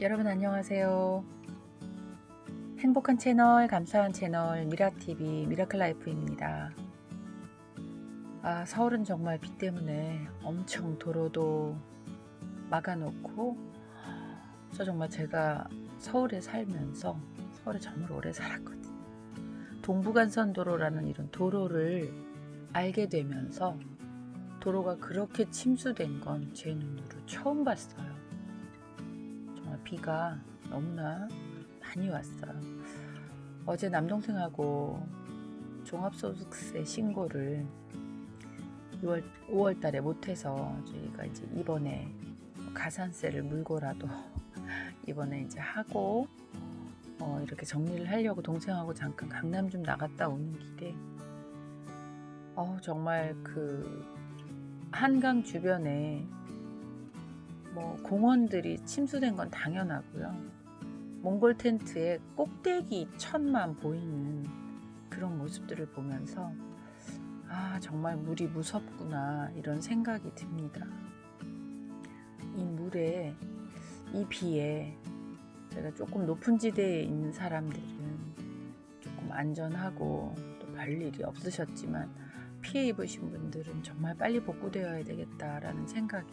여러분 안녕하세요. 행복한 채널, 감사한 채널 미라TV 미라클 라이프입니다. 아, 서울은 정말 비 때문에 엄청 도로도 막아놓고 저 정말 제가 서울에 살면서 서울에 정말 오래 살았거든요. 동부간선도로라는 이런 도로를 알게 되면서 도로가 그렇게 침수된 건 제 눈으로 처음 봤어요. 비가 너무나 많이 왔어요. 어제 남동생하고 종합소득세 신고를 6월, 5월 달에 못해서 저희가 이제 이번에 가산세를 물고라도 이번에 이제 하고 어, 이렇게 정리를 하려고 동생하고 잠깐 강남 좀 나갔다 오는 길에 어, 정말 그 한강 주변에 뭐 공원들이 침수된 건 당연하고요. 몽골 텐트에 꼭대기 천만 보이는 그런 모습들을 보면서 아 정말 물이 무섭구나 이런 생각이 듭니다. 이 물에 이 비에 제가 조금 높은 지대에 있는 사람들은 조금 안전하고 또 별일이 없으셨지만 피해 입으신 분들은 정말 빨리 복구되어야 되겠다라는 생각이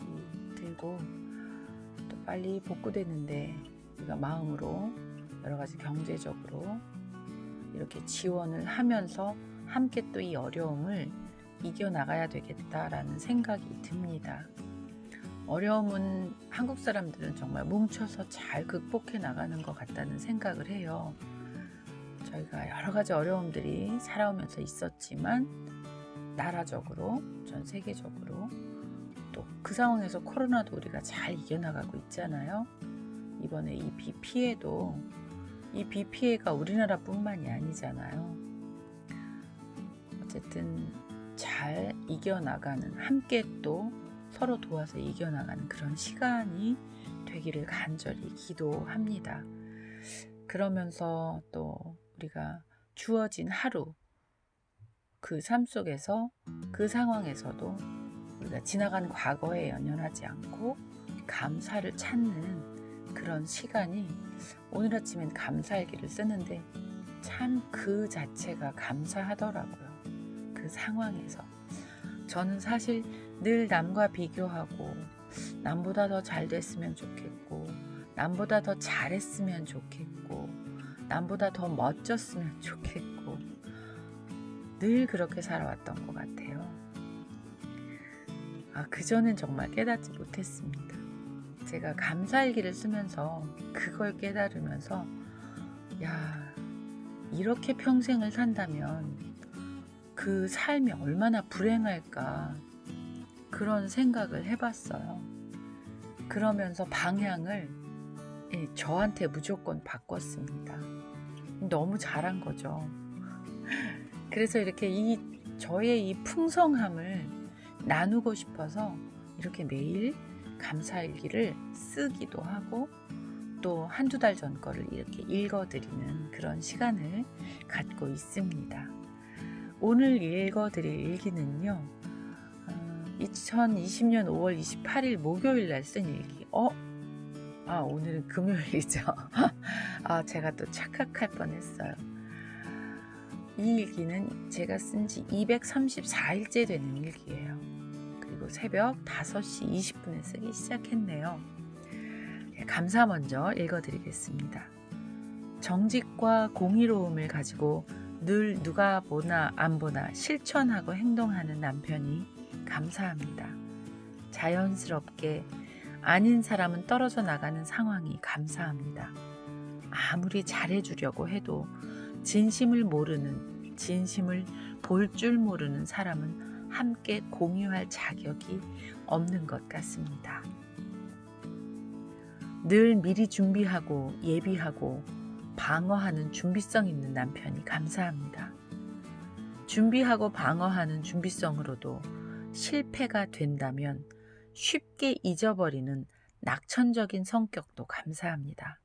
들고 또 빨리 복구되는데 우리가 마음으로 여러 가지 경제적으로 이렇게 지원을 하면서 함께 또 이 어려움을 이겨나가야 되겠다라는 생각이 듭니다. 어려움은 한국 사람들은 정말 뭉쳐서 잘 극복해 나가는 것 같다는 생각을 해요. 저희가 여러 가지 어려움들이 살아오면서 있었지만 나라적으로 전 세계적으로 또 그 상황에서 코로나도 우리가 잘 이겨나가고 있잖아요. 이번에 이 비 피해도 이 비 피해가 우리나라뿐만이 아니잖아요. 어쨌든 잘 이겨나가는 함께 또 서로 도와서 이겨나가는 그런 시간이 되기를 간절히 기도합니다. 그러면서 또 우리가 주어진 하루 그 삶 속에서 그 상황에서도 우리가 지나간 과거에 연연하지 않고 감사를 찾는 그런 시간이 오늘 아침엔 감사일기를 쓰는데 참 그 자체가 감사하더라고요. 그 상황에서. 저는 사실 늘 남과 비교하고 남보다 더 잘 됐으면 좋겠고 남보다 더 잘했으면 좋겠고 남보다 더 멋졌으면 좋겠고 늘 그렇게 살아왔던 것 같아요. 아, 그전엔 정말 깨닫지 못했습니다. 제가 감사일기를 쓰면서 그걸 깨달으면서 야, 이렇게 평생을 산다면 그 삶이 얼마나 불행할까 그런 생각을 해봤어요. 그러면서 방향을 예, 저한테 무조건 바꿨습니다. 너무 잘한 거죠. 그래서 이렇게 이 저의 이 풍성함을 나누고 싶어서 이렇게 매일 감사일기를 쓰기도 하고 또 한두 달 전 거를 이렇게 읽어드리는 그런 시간을 갖고 있습니다. 오늘 읽어드릴 일기는요, 어, 2020년 5월 28일 목요일 날 쓴 일기. 어? 아, 오늘은 금요일이죠. 아, 제가 또 착각할 뻔 했어요. 이 일기는 제가 쓴 지 234일째 되는 일기예요. 새벽 5시 20분에 쓰기 시작했네요. 예, 감사 먼저 읽어드리겠습니다. 정직과 공의로움을 가지고 늘 누가 보나 안 보나 실천하고 행동하는 남편이 감사합니다. 자연스럽게 아닌 사람은 떨어져 나가는 상황이 감사합니다. 아무리 잘해주려고 해도 진심을 모르는, 진심을 볼 줄 모르는 사람은 함께 공유할 자격이 없는 것 같습니다. 늘 미리 준비하고 예비하고 방어하는 준비성 있는 남편이 감사합니다. 준비하고 방어하는 준비성으로도 실패가 된다면 쉽게 잊어버리는 낙천적인 성격도 감사합니다.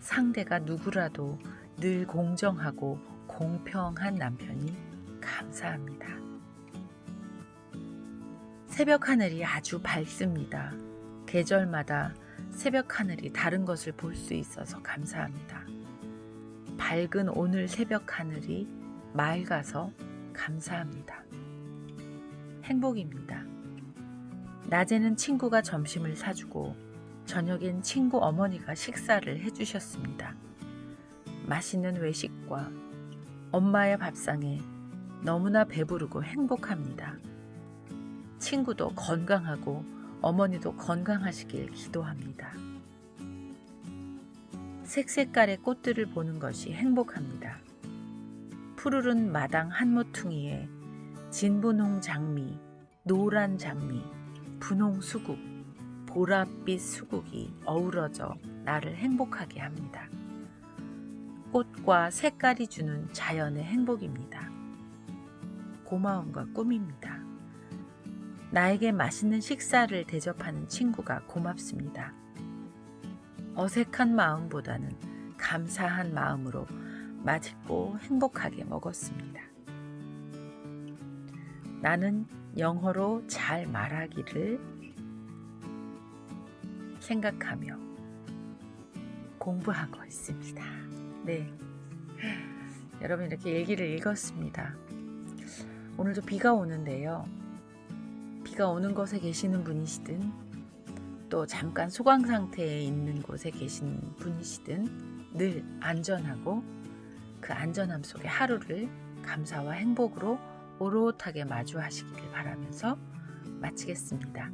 상대가 누구라도 늘 공정하고 공평한 남편이 감사합니다. 새벽 하늘이 아주 밝습니다. 계절마다 새벽 하늘이 다른 것을 볼 수 있어서 감사합니다. 밝은 오늘 새벽 하늘이 맑아서 감사합니다. 행복입니다. 낮에는 친구가 점심을 사주고 저녁엔 친구 어머니가 식사를 해주셨습니다. 맛있는 외식과 엄마의 밥상에 너무나 배부르고 행복합니다. 친구도 건강하고 어머니도 건강하시길 기도합니다. 색색깔의 꽃들을 보는 것이 행복합니다. 푸르른 마당 한 모퉁이에 진분홍 장미, 노란 장미, 분홍 수국, 보랏빛 수국이 어우러져 나를 행복하게 합니다. 꽃과 색깔이 주는 자연의 행복입니다. 고마움과 꿈입니다. 나에게 맛있는 식사를 대접하는 친구가 고맙습니다. 어색한 마음보다는 감사한 마음으로 맛있고 행복하게 먹었습니다. 나는 영어로 잘 말하기를 생각하며 공부하고 있습니다. 네. 여러분 이렇게 일기를 읽었습니다. 오늘도 비가 오는데요. 비가 오는 곳에 계시는 분이시든 또 잠깐 소강 상태에 있는 곳에 계신 분이시든 늘 안전하고 그 안전함 속에 하루를 감사와 행복으로 오롯하게 마주하시기를 바라면서 마치겠습니다.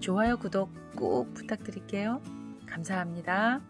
좋아요, 구독 꼭 부탁드릴게요. 감사합니다.